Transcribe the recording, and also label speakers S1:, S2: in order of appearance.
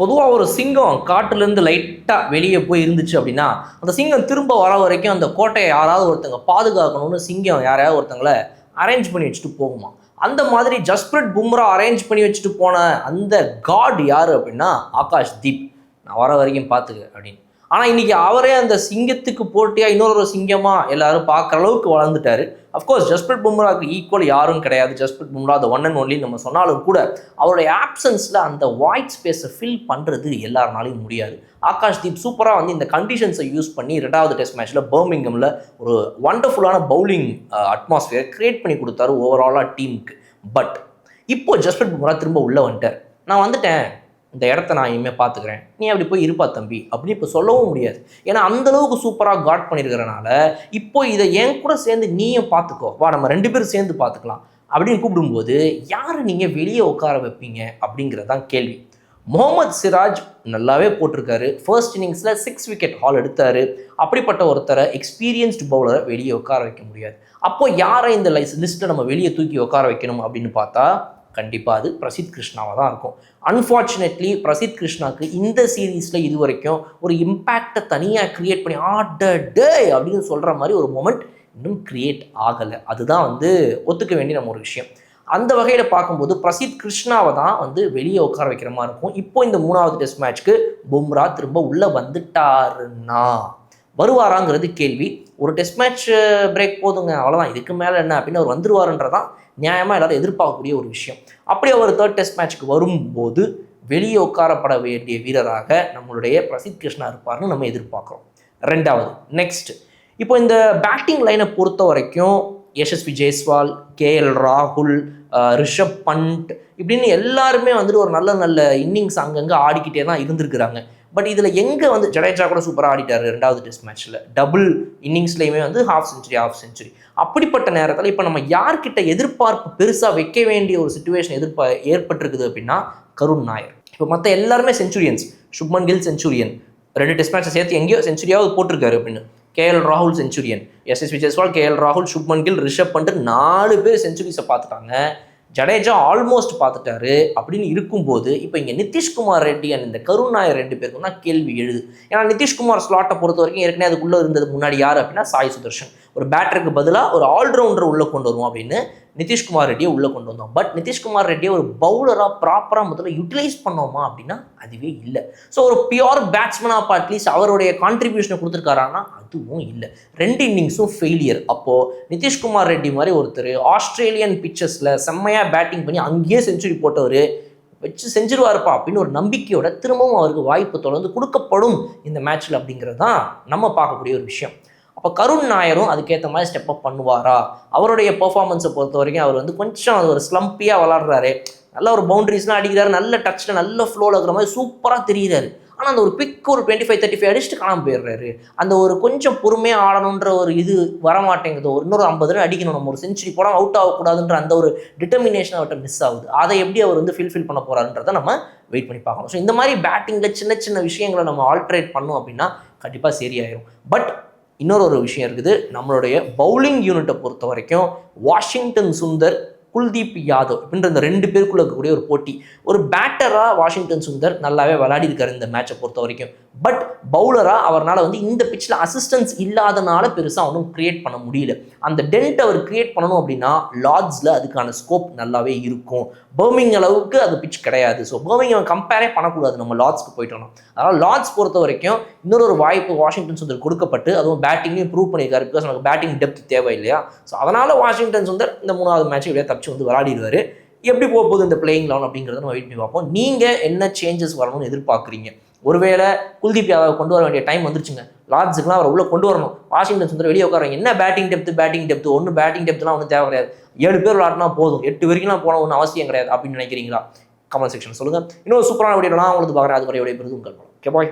S1: பொதுவாக ஒரு சிங்கம் காட்டுலேருந்து லைட்டாக வெளியே போய் இருந்துச்சு அப்படின்னா அந்த சிங்கம் திரும்ப வர வரைக்கும் அந்த கோட்டையை யாராவது ஒருத்தங்க பாதுகாக்கணும்னு சிங்கம் யாரையாவது ஒருத்தங்களை அரேஞ்ச் பண்ணி வச்சுட்டு போகுமா அந்த மாதிரி ஜஸ்பிரிட் பும்ரா அரேஞ்ச் பண்ணி வச்சுட்டு போன அந்த காட் யார் அப்படின்னா ஆகாஷ் தீப். நான் வர வரைக்கும் பார்த்துக்க அப்படின்னு. ஆனால் இன்றைக்கி அவரே அந்த சிங்கத்துக்கு போட்டியாக இன்னொரு சிங்கமாக எல்லாரும் பார்க்குற அளவுக்கு வளர்ந்துட்டாரு. அஃப்கோர்ஸ் ஜஸ்பிரிட் பும்ராவுக்கு ஈக்குவல் யாரும் கிடையாது. Jasprit Bumrah the one and only நம்ம சொன்னாலும் கூட அவருடைய ஆப்சன்ஸில் அந்த வாய்ட் ஸ்பேஸை ஃபில் பண்ணுறது எல்லாருனாலையும் முடியாது. ஆகாஷ் தீப் சூப்பராக வந்து இந்த கண்டிஷன்ஸை யூஸ் பண்ணி ரெண்டாவது டெஸ்ட் மேட்ச்சில் பர்மிங்கமில் ஒரு வண்டர்ஃபுல்லான பவுலிங் அட்மாஸ்ஃபியர் க்ரியேட் பண்ணி கொடுத்தாரு ஓவராலாக டீமுக்கு பட் இப்போ ஜஸ்பிரிட் பும்ரா திரும்ப உள்ளே வந்துட்டார். நான் வந்துட்டேன். இந்த இடத்த நான் இனிமேல் பார்த்துக்கிறேன். நீ அப்படி போய் இருப்பா தம்பி. அப்படின்னு இப்போ சொல்லவும் முடியாது. ஏன்னா அந்த அளவுக்கு சூப்பராக காட் பண்ணியிருக்கிறனால இப்போ இதை என் கூட சேர்ந்து நீயும் பார்த்துக்கோ. வா நம்ம ரெண்டு பேரும் சேர்ந்து பார்த்துக்கலாம். அப்படின்னு கூப்பிடும்போது யாரை நீங்கள் வெளியே உட்கார வைப்பீங்க அப்படிங்கிறது தான் கேள்வி. முகமது சிராஜ் நல்லாவே போட்டிருக்காரு. ஃபர்ஸ்ட் இன்னிங்ஸில் சிக்ஸ் விக்கெட் ஹால் எடுத்தார். அப்படிப்பட்ட ஒருத்தரை எக்ஸ்பீரியன்ஸ்டு பவுலரை வெளியே உட்கார வைக்க முடியாது. அப்போது யாரை இந்த லைஸ் லிஸ்ட்டை நம்ம வெளியே தூக்கி உட்கார வைக்கணும் அப்படின்னு பார்த்தா கண்டிப்பாக அது பிரசித் கிருஷ்ணாவாக தான் இருக்கும். அன்ஃபார்ச்சுனேட்லி பிரசித் கிருஷ்ணாவுக்கு இந்த சீரீஸில் இது வரைக்கும் ஒரு இம்பேக்டை தனியாக க்ரியேட் பண்ணி ஆட டே அப்படின்னு சொல்கிற மாதிரி ஒரு மொமெண்ட் இன்னும் க்ரியேட் ஆகலை. அதுதான் வந்து ஒத்துக்க வேண்டிய நம்ம ஒரு விஷயம். அந்த வகையில் பார்க்கும்போது பிரசித் கிருஷ்ணாவை தான் வந்து வெளியே உட்கார வைக்கிற மாதிரி இருக்கும். இப்போ இந்த மூணாவது டெஸ்ட் மேட்ச்க்கு பும்ரா திரும்ப உள்ளே வந்துட்டாருன்னா வருவாராங்கிறது கேள்வி. ஒரு டெஸ்ட் மேட்ச் பிரேக் போதுங்க அவ்வளோதான் இதுக்கு மேலே என்ன அப்படின்னு அவர் வந்துருவாருன்றதான் நியாயமாக எல்லாரும் எதிர்பார்க்கக்கூடிய ஒரு விஷயம். அப்படி அவர் தேர்ட் டெஸ்ட் மேட்ச்க்கு வரும்போது வெளியே உட்காரப்பட வேண்டிய வீரராக நம்மளுடைய பிரசித் கிருஷ்ணா இருப்பார்னு நம்ம எதிர்பார்க்குறோம். ரெண்டாவது நெக்ஸ்ட் இப்போ இந்த பேட்டிங் லைனை பொறுத்த வரைக்கும் யசஸ்வி ஜெய்ஸ்வால் கேஎல் ராகுல் ரிஷப் பண்ட் இப்படின்னு எல்லாருமே வந்துட்டு ஒரு நல்ல நல்ல இன்னிங்ஸ் அங்கங்கே ஆடிக்கிட்டே தான் இருந்திருக்கிறாங்க. பட் இதில் எங்கே வந்து ஜடேஜா கூட சூப்பராக ஆடிட்டார் ரெண்டாவது டெஸ்ட் மேட்ச்சில் டபுள் இன்னிங்ஸ்லையுமே வந்து ஹாஃப் செஞ்சுரி ஹாஃப் செஞ்சுரி அப்படிப்பட்ட நேரத்தில் இப்போ நம்ம யார்கிட்ட எதிர்பார்ப்பு பெருசாக வைக்க வேண்டிய ஒரு சுச்சுவேஷன் எதிர்பார் ஏற்பட்டிருக்குது அப்படின்னா கருண் நாயர். இப்போ மற்ற எல்லாருமே செஞ்சுரியன்ஸ் சுப்மன் கில் செஞ்சுரியன் ரெண்டு டெஸ்ட் மேட்சை சேர்த்து எங்கேயோ செஞ்சுரியாவது போட்டிருக்காரு அப்படின்னு. கேஎல் ராகுல் செஞ்சுரியன் எஸ்எஸ்வி ஜெய்ஸ்வால் கேஎல் ராகுல் சுப்மன் கில் ரிஷப் பண்ணிட்டு நாலு பேர் செஞ்சுரிஸை பார்த்துட்டாங்க. ஜடேஜா ஆல்மோஸ்ட் பார்த்துட்டாரு அப்படின்னு இருக்கும்போது இப்போ இங்கே நிதிஷ்குமார் ரெட்டி அண்ட் இந்த கருண் நாயர் ரெண்டு பேருக்கும் தான் கேள்வி எழுது. ஏன்னா நிதிஷ்குமார் ஸ்லாட்டை பொறுத்த வரைக்கும் ஏற்கனவே அதுக்குள்ளே இருந்தது முன்னாடி யார் அப்படின்னா சாய் சுதர்ஷன். ஒரு பேட்டருக்கு பதிலாக ஒரு ஆல்ரவுண்டர் உள்ளே கொண்டு வருவோம் அப்படின்னு நிதிஷ்குமார் ரெட்டியை உள்ளே கொண்டு வந்தோம். பட் நிதிஷ்குமார் ரெட்டியை ஒரு பவுலராக ப்ராப்பராக முதல்ல யூட்டிலைஸ் பண்ணோமா அப்படின்னா அதுவே இல்லை. ஸோ ஒரு பியோர் பேட்ஸ்மேனாக அட்லீஸ்ட் அவருடைய கான்ட்ரிபியூஷனை கொடுத்துருக்காரான்னா அதுவும் இல்லை. ரெண்டு இன்னிங்ஸும் ஃபெயிலியர் அப்போது நிதிஷ்குமார் ரெட்டி மாதிரி ஒருத்தர் ஆஸ்திரேலியன் பிக்சர்ஸில் செம்மையாக பேட்டிங் பண்ணி அங்கேயே செஞ்சுரி போட்டவர் வச்சு செஞ்சிருவாருப்பா அப்படின்னு ஒரு நம்பிக்கையோட திரும்பவும் அவருக்கு வாய்ப்பு தொடர்ந்து கொடுக்கப்படும் இந்த மேட்ச்சில் அப்படிங்கிறது தான் நம்ம பார்க்கக்கூடிய ஒரு விஷயம். அப்போ கருண் நாயரும் அதுக்கேற்ற மாதிரி ஸ்டெப் அப் பண்ணுவாரா? அவருடைய பெர்ஃபார்மன்ஸை பொறுத்த வரைக்கும் அவர் வந்து கொஞ்சம் அது ஒரு ஸ்லம்பியாக விளாடுறாரு. நல்ல ஒரு பவுண்டரிஸ்லாம் அடிக்கிறாரு. நல்ல டச்சில் நல்ல ஃப்ளோவில் இருக்கிற மாதிரி சூப்பராக தெரிகிறாரு ஆனால் அந்த ஒரு பிக் ஒரு டுவெண்ட்டி ஃபைவ் தேர்ட்டி ஃபைவ் அடிச்சுட்டு காணாமல் போயிடுறாரு. அந்த ஒரு கொஞ்சம் பொறுமையாக ஆடணுன்ற ஒரு இது வரமாட்டேங்குது. ஒரு இன்னொரு ஐம்பது ரன் அடிக்கணும். நம்ம ஒரு செஞ்சுரி போடாமல் அவுட் ஆகக்கூடாதுன்ற அந்த ஒரு டிட்டர்மினேஷன் அவர்கிட்ட மிஸ் ஆகுது. அதை எப்படி அவர் வந்து ஃபில்ஃபில் பண்ண போறாருன்றதை நம்ம வெயிட் பண்ணி பார்க்கணும். ஸோ இந்த மாதிரி பேட்டிங்கில் சின்ன சின்ன விஷயங்களை நம்ம ஆல்ட்ரேட் பண்ணோம் அப்படின்னா கண்டிப்பாக சரியாயிரும். பட் இன்னொரு ஒரு விஷயம் இருக்குது. நம்மளுடைய பவுலிங் யூனிட்டை பொறுத்த வரைக்கும் வாஷிங்டன் சுந்தர் குல்தீப் யாதவ் அப்படின்ற இந்த ரெண்டு பேருக்குள்ள இருக்கக்கூடிய ஒரு போட்டி. ஒரு பேட்டராக வாஷிங்டன் சுந்தர் நல்லாவே விளையாடி இருக்காரு இந்த மேட்சை பொறுத்த வரைக்கும் பட் பவுலராக அவரால் வந்து இந்த பிச்சில் அசிஸ்டன்ஸ் இல்லாதனால பெருசாக ஒன்றும் கிரியேட் பண்ண முடியல. அந்த டென்ட் அவர் கிரியேட் பண்ணணும் அப்படின்னா லார்ட்ஸில் அதுக்கான ஸ்கோப் நல்லாவே இருக்கும். பர்மிங் அளவுக்கு அது பிச் கிடையாது. ஸோ பர்மிங் கம்பேரே பண்ணக்கூடாது. நம்ம லார்ட்ஸ்க்கு போயிட்டோம்னா. அதனால் லார்ட்ஸ் பொறுத்த வரைக்கும் இன்னொரு வாய்ப்பு வாஷிங்டன் சுந்தர் கொடுக்கப்பட்டு அதுவும் பேட்டிங்கையும் ப்ரூவ் பண்ணியிருக்காரு. பிகாஸ் நமக்கு பேட்டிங் டெப்த் தேவை இல்லையா ஸோ அதனால் வாஷிங்டன் சுந்தர் இந்த மூணாவது மேட்ச் இப்படியே தப்பிச்சு வந்து விளையாடிடுவார். எப்படி போக போகுது இந்த பிளேயிங் லெவன் அப்படிங்கிறத நம்ம வெயிட் பண்ணி பார்ப்போம். நீங்கள் என்ன சேஞ்சஸ் வரணும்னு எதிர்பார்க்குறீங்க? ஒருவேளை குல்தீப் யாதவ் கொண்டு வர வேண்டிய டைம் வந்துருச்சுங்க. லார்ட்ஸுக்குலாம் அவரை உள்ளே கொண்டு வரணும். வாஷிங்டன் சுந்தர் வெளியே உட்காரங்க என்ன பேட்டிங் டெப்த் பேட்டிங் டெப்த்து ஒன்றும் பேட்டிங் டெப்த்லாம் ஒன்றும் தேவை கிடையாது. ஏழு பேர் விளாட்னா போதும். எட்டு வரைக்கும்லாம் போன ஒன்றும் அவசியம் கிடையாது அப்படின்னு நினைக்கிறீங்களா? கமெண்ட் செக்ஷன் சொல்லுங்கள் இன்னொரு சூப்பரான வீடியோலாம் உங்களுக்கு பார்க்குறேன். அது வரையோடைய பிறகு உங்கள் ஓகே பாய்